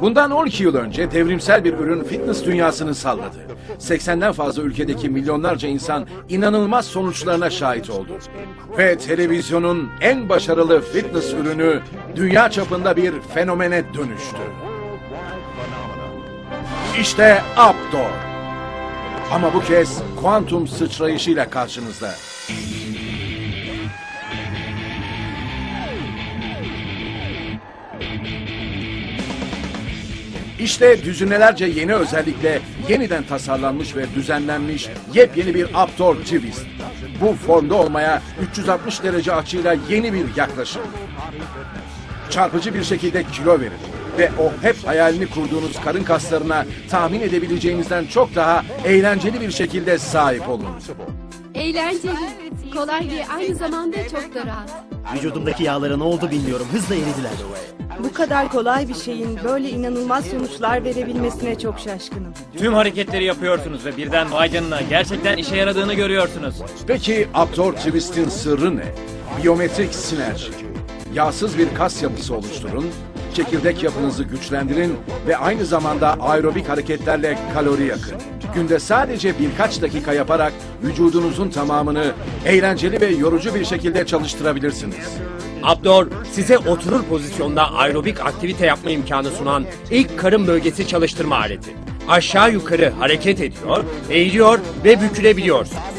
Bundan 12 yıl önce devrimsel bir ürün fitness dünyasını salladı. 80'den fazla ülkedeki milyonlarca insan inanılmaz sonuçlarına şahit oldu. Ve televizyonun en başarılı fitness ürünü dünya çapında bir fenomene dönüştü. İşte Updoor. Ama bu kez kuantum sıçrayışıyla karşınızda. İşte düzinelerce yeni özellikle yeniden tasarlanmış ve düzenlenmiş yepyeni bir Updoor Twist. Bu formda olmaya 360 derece açıyla yeni bir yaklaşım. Çarpıcı bir şekilde kilo verir ve o hep hayalini kurduğunuz karın kaslarına tahmin edebileceğinizden çok daha eğlenceli bir şekilde sahip olun. Eğlenceli, kolay ve aynı zamanda çok da rahat. Vücudumdaki yağlara ne oldu bilmiyorum. Hızla eridiler. Bu kadar kolay bir şeyin böyle inanılmaz sonuçlar verebilmesine çok şaşkınım. Tüm hareketleri yapıyorsunuz ve birden vay canına gerçekten işe yaradığını görüyorsunuz. Peki Updoor Twist'in sırrı ne? Biyometrik sinerji. Yağsız bir kas yapısı oluşturun, çekirdek yapınızı güçlendirin ve aynı zamanda aerobik hareketlerle kalori yakın. Günde sadece birkaç dakika yaparak vücudunuzun tamamını eğlenceli ve yorucu bir şekilde çalıştırabilirsiniz. Abdor size oturur pozisyonda aerobik aktivite yapma imkanı sunan ilk karın bölgesi çalıştırma aleti. Aşağı yukarı hareket ediyor, eğiliyor ve bükülebiliyorsunuz.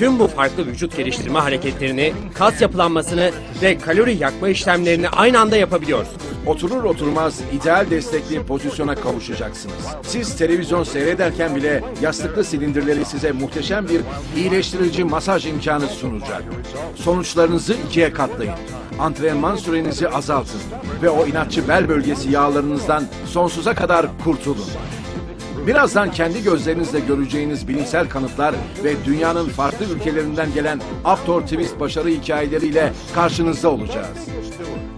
Tüm bu farklı vücut geliştirme hareketlerini, kas yapılanmasını ve kalori yakma işlemlerini aynı anda yapabiliyorsunuz. Oturur oturmaz ideal destekli pozisyona kavuşacaksınız. Siz televizyon seyrederken bile yastıklı silindirleri size muhteşem bir iyileştirici masaj imkanı sunacak. Sonuçlarınızı ikiye katlayın. Antrenman sürenizi azaltın ve o inatçı bel bölgesi yağlarınızdan sonsuza kadar kurtulun. Birazdan kendi gözlerinizle göreceğiniz bilimsel kanıtlar ve dünyanın farklı ülkelerinden gelen Updoor Twist başarı hikayeleriyle karşınızda olacağız.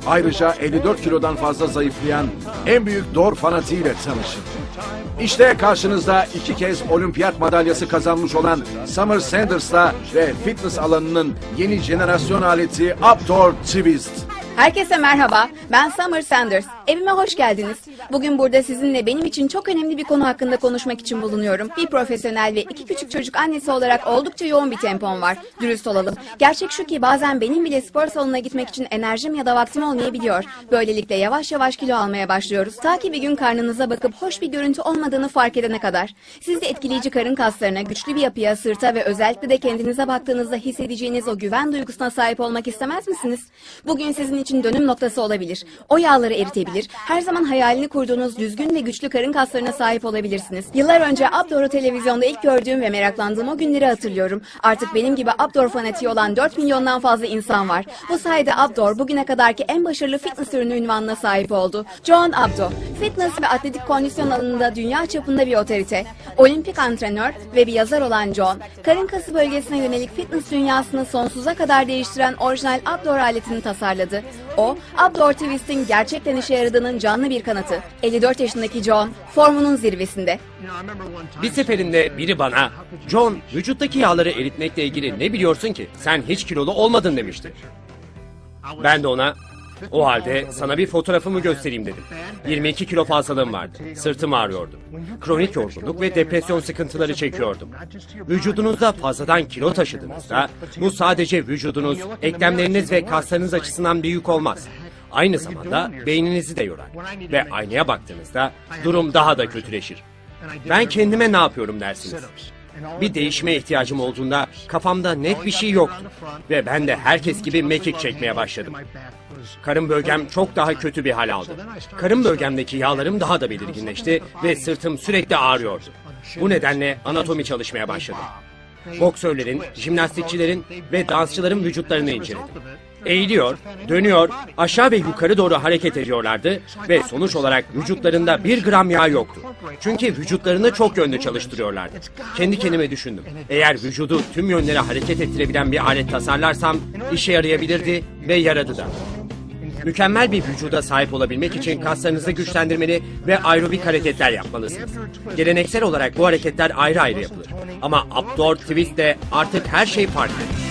Ayrıca 54 kilodan fazla zayıflayan en büyük Dor fanatiğiyle tanışın. İşte karşınızda iki kez olimpiyat madalyası kazanmış olan Summer Sanders'la ve fitness alanının yeni jenerasyon aleti Updoor Twist. Herkese merhaba. Ben Summer Sanders. Evime hoş geldiniz. Bugün burada sizinle benim için çok önemli bir konu hakkında konuşmak için bulunuyorum. Bir profesyonel ve iki küçük çocuk annesi olarak oldukça yoğun bir tempom var. Dürüst olalım. Gerçek şu ki bazen benim bile spor salonuna gitmek için enerjim ya da vaktim olmayabiliyor. Böylelikle yavaş yavaş kilo almaya başlıyoruz. Ta ki bir gün karnınıza bakıp hoş bir görüntü olmadığını fark edene kadar. Siz de etkileyici karın kaslarına, güçlü bir yapıya, sırta ve özellikle de kendinize baktığınızda hissedeceğiniz o güven duygusuna sahip olmak istemez misiniz? Bugün sizin için dönüm noktası olabilir. O yağları eritebilir. Her zaman hayalini kurduğunuz düzgün ve güçlü karın kaslarına sahip olabilirsiniz. Yıllar önce Abdor'u televizyonda ilk gördüğüm ve meraklandığım o günleri hatırlıyorum. Artık benim gibi Abdor fanatiği olan 4 milyondan fazla insan var. Bu sayede Abdor bugüne kadarki en başarılı fitness ürünü ünvanına sahip oldu. John Abdo, fitness ve atletik kondisyon alanında dünya çapında bir otorite. Olimpik antrenör ve bir yazar olan John, karın kası bölgesine yönelik fitness dünyasını sonsuza kadar değiştiren orijinal Abdor aletini tasarladı. O, Abdor Twist'in gerçekten işe yaradığının canlı bir kanıtı. 54 yaşındaki John, formunun zirvesinde. Bir seferinde biri bana, John vücuttaki yağları eritmekle ilgili ne biliyorsun ki? Sen hiç kilolu olmadın demişti. Ben de ona, o halde sana bir fotoğrafımı göstereyim dedim. 22 kilo fazlalığım vardı. Sırtım ağrıyordu. Kronik yorgunluk ve depresyon sıkıntıları çekiyordum. Vücudunuzda fazladan kilo taşıdığınızda bu sadece vücudunuz, eklemleriniz ve kaslarınız açısından bir yük olmaz. Aynı zamanda beyninizi de yorar. Ve aynaya baktığınızda durum daha da kötüleşir. Ben kendime ne yapıyorum dersiniz. Bir değişime ihtiyacım olduğunda kafamda net bir şey yoktu. Ve ben de herkes gibi mekik çekmeye başladım. Karın bölgem çok daha kötü bir hal aldı. Karın bölgemdeki yağlarım daha da belirginleşti ve sırtım sürekli ağrıyordu. Bu nedenle anatomi çalışmaya başladım. Boksörlerin, jimnastikçilerin ve dansçıların vücutlarını inceledim. Eğiliyor, dönüyor, aşağı ve yukarı doğru hareket ediyorlardı ve sonuç olarak vücutlarında bir gram yağ yoktu. Çünkü vücutlarını çok yönlü çalıştırıyorlardı. Kendi kendime düşündüm. Eğer vücudu tüm yönlere hareket ettirebilen bir alet tasarlarsam işe yarayabilirdi ve yaradı da. Mükemmel bir vücuda sahip olabilmek için kaslarınızı güçlendirmeli ve aerobik hareketler yapmalısınız. Geleneksel olarak bu hareketler ayrı ayrı yapılır. Ama Updoor Twist'te artık her şey farklı.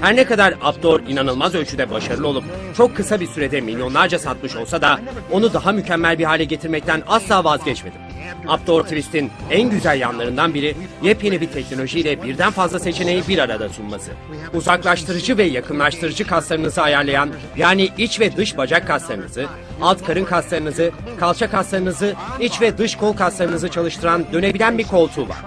Her ne kadar Aptor inanılmaz ölçüde başarılı olup çok kısa bir sürede milyonlarca satmış olsa da onu daha mükemmel bir hale getirmekten asla vazgeçmedim. Aptor Twist'in en güzel yanlarından biri yepyeni bir teknolojiyle birden fazla seçeneği bir arada sunması. Uzaklaştırıcı ve yakınlaştırıcı kaslarınızı ayarlayan yani iç ve dış bacak kaslarınızı, alt karın kaslarınızı, kalça kaslarınızı, iç ve dış kol kaslarınızı çalıştıran dönebilen bir koltuğu var.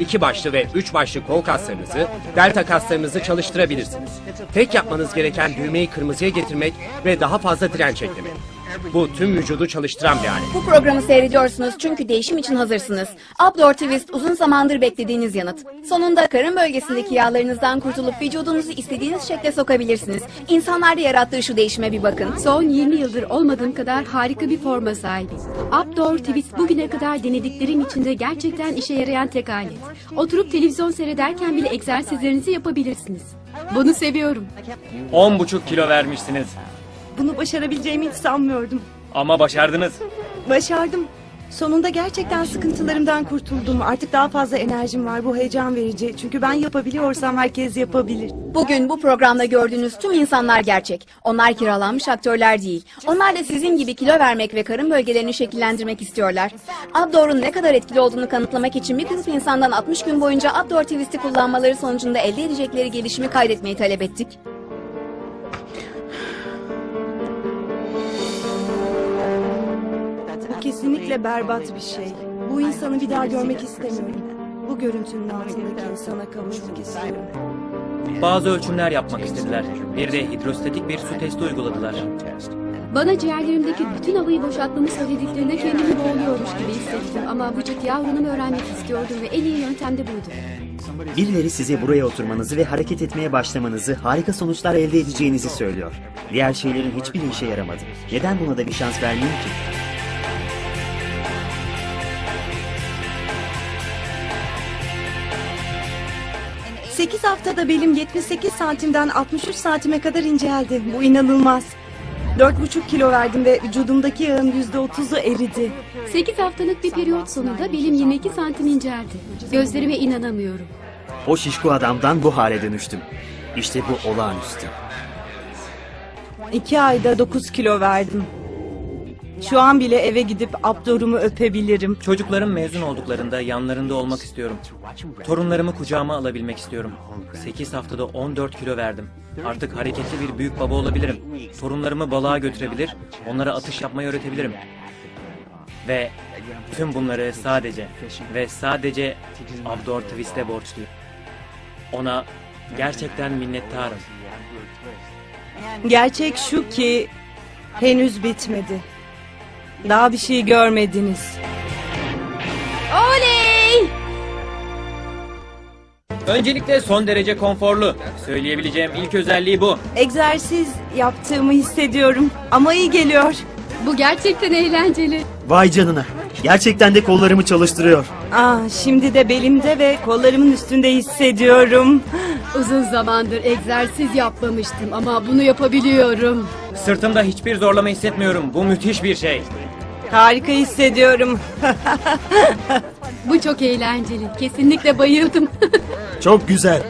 İki başlı ve üç başlı kol kaslarınızı, delta kaslarınızı çalıştırabilirsiniz. Tek yapmanız gereken düğmeyi kırmızıya getirmek ve daha fazla direnç eklemek. Bu tüm vücudu çalıştıran bir alet. Bu programı seyrediyorsunuz çünkü değişim için hazırsınız. Updoor Twist uzun zamandır beklediğiniz yanıt. Sonunda karın bölgesindeki yağlarınızdan kurtulup vücudunuzu istediğiniz şekle sokabilirsiniz. İnsanlarda yarattığı şu değişime bir bakın. Son 20 yıldır olmadığım kadar harika bir forma sahibi. Updoor Twist bugüne kadar denediklerim içinde gerçekten işe yarayan tek alet. Oturup televizyon seyrederken bile egzersizlerinizi yapabilirsiniz. Bunu seviyorum. 10,5 kilo vermişsiniz. Bunu başarabileceğimi hiç sanmıyordum. Ama başardınız. Başardım. Sonunda gerçekten sıkıntılarımdan kurtuldum. Artık daha fazla enerjim var. Bu heyecan verici. Çünkü ben yapabiliyorsam herkes yapabilir. Bugün bu programda gördüğünüz tüm insanlar gerçek. Onlar kiralanmış aktörler değil. Onlar da sizin gibi kilo vermek ve karın bölgelerini şekillendirmek istiyorlar. Updoor'un ne kadar etkili olduğunu kanıtlamak için bir grup insandan 60 gün boyunca Updoor Twist'i kullanmaları sonucunda elde edecekleri gelişimi kaydetmeyi talep ettik. Kesinlikle berbat bir şey. Bu insanı bir daha görmek istemiyorum. Bu görüntünün altındaki insana kavuşmak istiyorum. Bazı ölçümler yapmak istediler. Bir de hidrostatik bir su testi uyguladılar. Bana ciğerlerimdeki bütün havayı boşaltmamı söylediklerinde kendimi boğuluyormuş gibi hissettim. Ama vücut yavrunumu öğrenmek istiyordum ve en iyi yöntem de buydu. Birileri size buraya oturmanızı ve hareket etmeye başlamanızı, harika sonuçlar elde edeceğinizi söylüyor. Diğer şeylerin hiçbiri işe yaramadı. Neden buna da bir şans vermeyeyim ki? Sekiz haftada belim 78 santimden 63 santime kadar inceldi. Bu inanılmaz. 4,5 kilo verdim ve vücudumdaki yağın %30'u eridi. 8 haftalık bir periyot sonunda belim 22 santim inceldi. Gözlerime inanamıyorum. O şişko adamdan bu hale dönüştüm. İşte bu olağanüstü. 2 ayda 9 kilo verdim. Şu an bile eve gidip abdorumu öpebilirim. Çocuklarım mezun olduklarında yanlarında olmak istiyorum. Torunlarımı kucağıma alabilmek istiyorum. 8 haftada 14 kilo verdim. Artık hareketli bir büyük baba olabilirim. Torunlarımı balığa götürebilir, onlara atış yapmayı öğretebilirim. Ve tüm bunları sadece ve sadece Abdor Twist'e borçluyum. Ona gerçekten minnettarım. Gerçek şu ki henüz bitmedi. Daha bir şey görmediniz. Oley! Öncelikle son derece konforlu. Söyleyebileceğim ilk özelliği bu. Egzersiz yaptığımı hissediyorum ama iyi geliyor. Bu gerçekten eğlenceli. Vay canına. Gerçekten de kollarımı çalıştırıyor. Ah, şimdi de belimde ve kollarımın üstünde hissediyorum. Uzun zamandır egzersiz yapmamıştım ama bunu yapabiliyorum. Sırtımda hiçbir zorlama hissetmiyorum. Bu müthiş bir şey. Harika hissediyorum. Bu çok eğlenceli. Kesinlikle bayıldım. Çok güzel.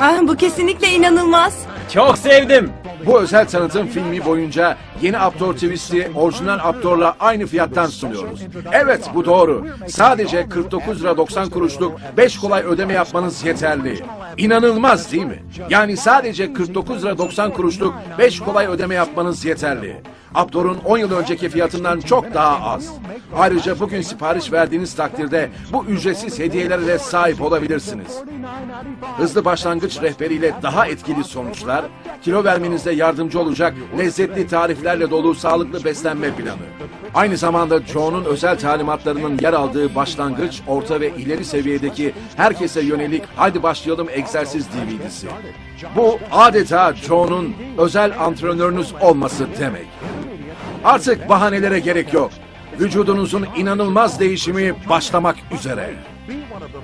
Ah, bu kesinlikle inanılmaz. Çok sevdim. Bu özel tanıtım filmi boyunca yeni Aptor Twist'i orijinal Aptor'la aynı fiyattan sunuyoruz. Evet bu doğru. Sadece 49 lira 90 kuruşluk 5 kolay ödeme yapmanız yeterli. İnanılmaz değil mi? Yani sadece 49 lira 90 kuruşluk 5 kolay ödeme yapmanız yeterli. Aptor'un 10 yıl önceki fiyatından çok daha az. Ayrıca bugün sipariş verdiğiniz takdirde bu ücretsiz hediyelere de sahip olabilirsiniz. Hızlı başlangıç rehberiyle daha etkili sonuçlar, kilo vermenize yardımcı olacak lezzetli tariflerle dolu sağlıklı beslenme planı. Aynı zamanda Joe'nun özel talimatlarının yer aldığı başlangıç, orta ve ileri seviyedeki herkese yönelik Hadi Başlayalım egzersiz DVD'si. Bu adeta Joe'nun özel antrenörünüz olması demek. Artık bahanelere gerek yok. Vücudunuzun inanılmaz değişimi başlamak üzere.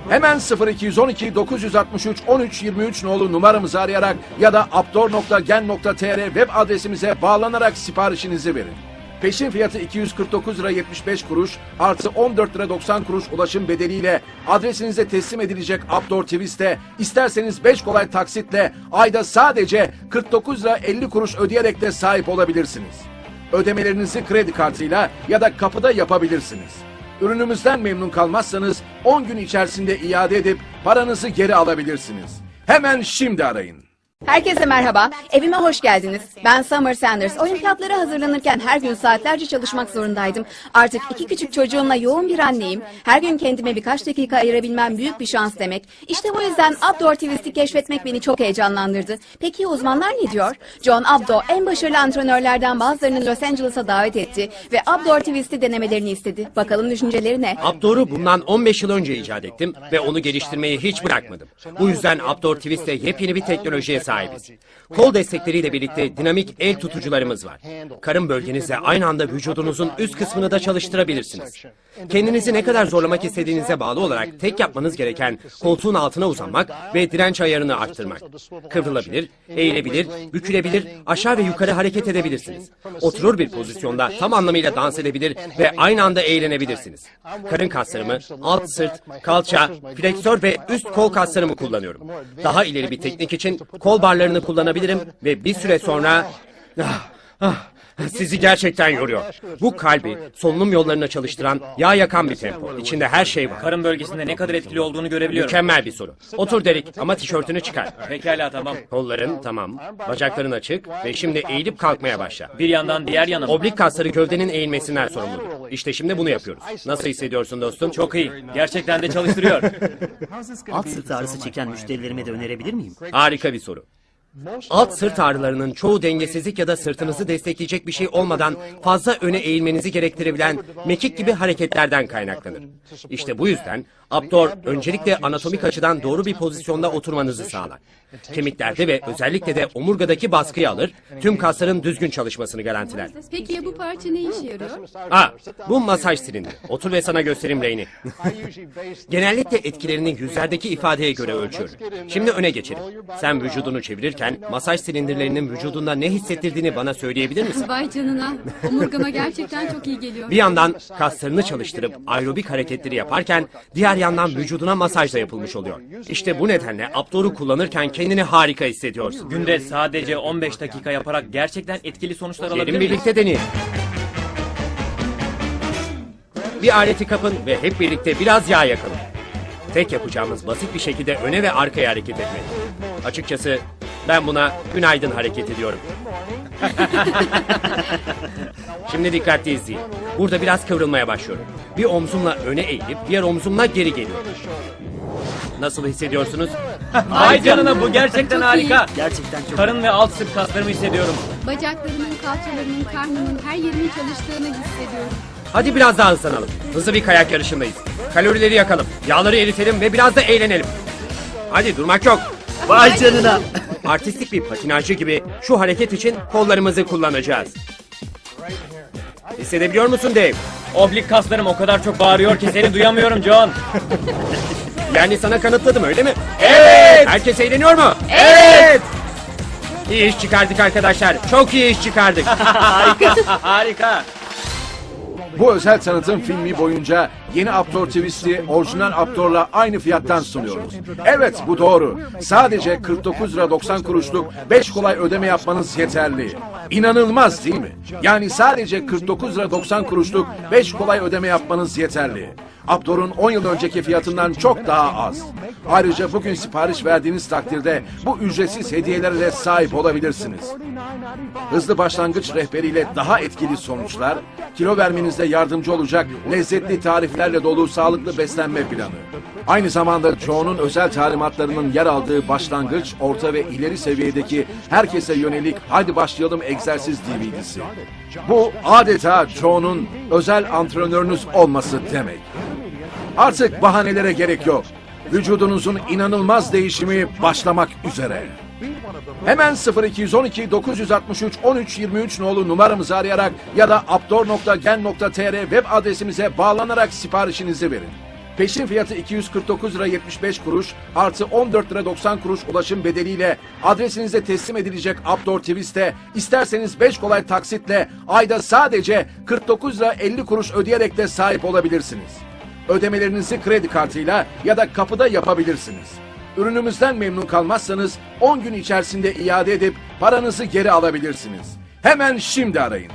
Hemen 0212 963 13 23 nolu numaramızı arayarak ya da aptor.gen.tr web adresimize bağlanarak siparişinizi verin. Peşin fiyatı 249 lira 75 kuruş artı 14 lira 90 kuruş ulaşım bedeliyle adresinize teslim edilecek Updoor Twist'te isterseniz 5 kolay taksitle ayda sadece 49 lira 50 kuruş ödeyerek de sahip olabilirsiniz. Ödemelerinizi kredi kartıyla ya da kapıda yapabilirsiniz. Ürünümüzden memnun kalmazsanız 10 gün içerisinde iade edip paranızı geri alabilirsiniz. Hemen şimdi arayın. Herkese merhaba. Evime hoş geldiniz. Ben Summer Sanders. Olimpiyatlara hazırlanırken her gün saatlerce çalışmak zorundaydım. Artık iki küçük çocuğumla yoğun bir anneyim. Her gün kendime birkaç dakika ayırabilmem büyük bir şans demek. İşte bu yüzden Abdo Twist'i keşfetmek beni çok heyecanlandırdı. Peki uzmanlar ne diyor? John Abdo en başarılı antrenörlerden bazılarını Los Angeles'a davet etti ve Abdo Twist'i denemelerini istedi. Bakalım düşünceleri ne? Abdor'u bundan 15 yıl önce icat ettim ve onu geliştirmeyi hiç bırakmadım. Bu yüzden Abdor Twist'te yepyeni bir teknolojiye sahibiz. Kol destekleriyle birlikte dinamik el tutucularımız var. Karın bölgenizle aynı anda vücudunuzun üst kısmını da çalıştırabilirsiniz. Kendinizi ne kadar zorlamak istediğinize bağlı olarak tek yapmanız gereken koltuğun altına uzanmak ve direnç ayarını arttırmak. Kıvrılabilir, eğilebilir, bükülebilir, aşağı ve yukarı hareket edebilirsiniz. Oturur bir pozisyonda tam anlamıyla dans edebilir ve aynı anda eğlenebilirsiniz. Karın kaslarımı, alt sırt, kalça, fleksör ve üst kol kaslarımı kullanıyorum. Daha ileri bir teknik için kol barlarını kullanabilirim ve bir süre sonra... Ah, ah, sizi gerçekten yoruyor. Bu kalbi, solunum yollarına çalıştıran, yağ yakan bir tempo. İçinde her şey var. Karın bölgesinde ne kadar etkili olduğunu görebiliyorum. Mükemmel bir soru. Otur Derek ama tişörtünü çıkar. Pekala tamam. Kolların tamam, bacakların açık ve şimdi eğilip kalkmaya başla. Bir yandan diğer yana mı? Oblik kasları gövdenin eğilmesinden sorumludur. İşte şimdi bunu yapıyoruz. Nasıl hissediyorsun dostum? Çok iyi. Gerçekten de çalıştırıyor. Alt sırt ağrısı çeken müşterilerime de önerebilir miyim? Harika bir soru. Alt sırt ağrılarının çoğu dengesizlik ya da sırtınızı destekleyecek bir şey olmadan fazla öne eğilmenizi gerektirebilen mekik gibi hareketlerden kaynaklanır. İşte bu yüzden Abdor öncelikle anatomik açıdan doğru bir pozisyonda oturmanızı sağlar. Kemiklerde ve özellikle de omurgadaki baskıyı alır, tüm kasların düzgün çalışmasını garantiler. Peki ya bu parça ne işe yarıyor? Ha, bu masaj silindiri. Otur ve sana göstereyim Reyni. Genellikle etkilerini yüzlerdeki ifadeye göre ölçüyorum. Şimdi öne geçelim. Sen vücudunu çevirirken masaj silindirlerinin vücudunda ne hissettirdiğini bana söyleyebilir misin? Vay canına. Omurgama gerçekten çok iyi geliyor. Bir yandan kaslarını çalıştırıp aerobik hareketleri yaparken diğer yandan vücuduna masaj da yapılmış oluyor. İşte bu nedenle Abdor'u kullanırken kendini harika hissediyorsun. Günde sadece 15 dakika yaparak gerçekten etkili sonuçlar alabilir Gelin miyiz? birlikte deneyelim. Bir aleti kapın ve hep birlikte biraz yağ yakalım. Tek yapacağımız basit bir şekilde öne ve arkaya hareket etmek. Açıkçası ben buna günaydın hareketi diyorum. Şimdi dikkatli izleyin. Burada biraz kıvrılmaya başlıyorum. Bir omzumla öne eğilip diğer omzumla geri geliyorum. Nasıl hissediyorsunuz? Ay canına bu gerçekten Çok harika. Gerçekten çok... Karın ve alt sırt kaslarımı hissediyorum. Bacaklarımın, kalçalarımın, karnımın her yerimin çalıştığını hissediyorum. Hadi biraz daha hızlanalım. Hızlı bir kayak yarışındayız. Kalorileri yakalım, yağları eritelim ve biraz da eğlenelim. Hadi durmak yok. Vay canına! Artistik bir patinajcı gibi şu hareket için kollarımızı kullanacağız. Hissedebiliyor musun Dave? Oblik kaslarım o kadar çok bağırıyor ki seni duyamıyorum John. Yani sana kanıtladım öyle mi? Evet! Herkes eğleniyor mu? Evet! İyi iş çıkardık arkadaşlar. Çok iyi iş çıkardık. Harika. Bu özel tanıtım filmi boyunca yeni Aptor Twist'i orijinal Aptor'la aynı fiyattan sunuyoruz. Evet bu doğru. Sadece 49 lira 90 kuruşluk 5 kolay ödeme yapmanız yeterli. İnanılmaz değil mi? Yani sadece 49 lira 90 kuruşluk 5 kolay ödeme yapmanız yeterli. Aptor'un 10 yıl önceki fiyatından çok daha az. Ayrıca bugün sipariş verdiğiniz takdirde bu ücretsiz hediyelerle sahip olabilirsiniz. Hızlı başlangıç rehberiyle daha etkili sonuçlar, kilo vermenizde yardımcı olacak lezzetli tariflerle dolu sağlıklı beslenme planı. Aynı zamanda Joe'nun özel talimatlarının yer aldığı başlangıç, orta ve ileri seviyedeki herkese yönelik Hadi Başlayalım egzersiz DVD'si. Bu adeta Joe'nun özel antrenörünüz olması demek. Artık bahanelere gerek yok. Vücudunuzun inanılmaz değişimi başlamak üzere. Hemen 0212 963 13 23 nolu numaramızı arayarak ya da aptor.gen.tr web adresimize bağlanarak siparişinizi verin. Peşin fiyatı 249 lira 75 kuruş artı 14 lira 90 kuruş ulaşım bedeliyle adresinize teslim edilecek Updoor Twist'te isterseniz 5 kolay taksitle ayda sadece 49 lira 50 kuruş ödeyerek de sahip olabilirsiniz. Ödemelerinizi kredi kartıyla ya da kapıda yapabilirsiniz. Ürünümüzden memnun kalmazsanız 10 gün içerisinde iade edip paranızı geri alabilirsiniz. Hemen şimdi arayın.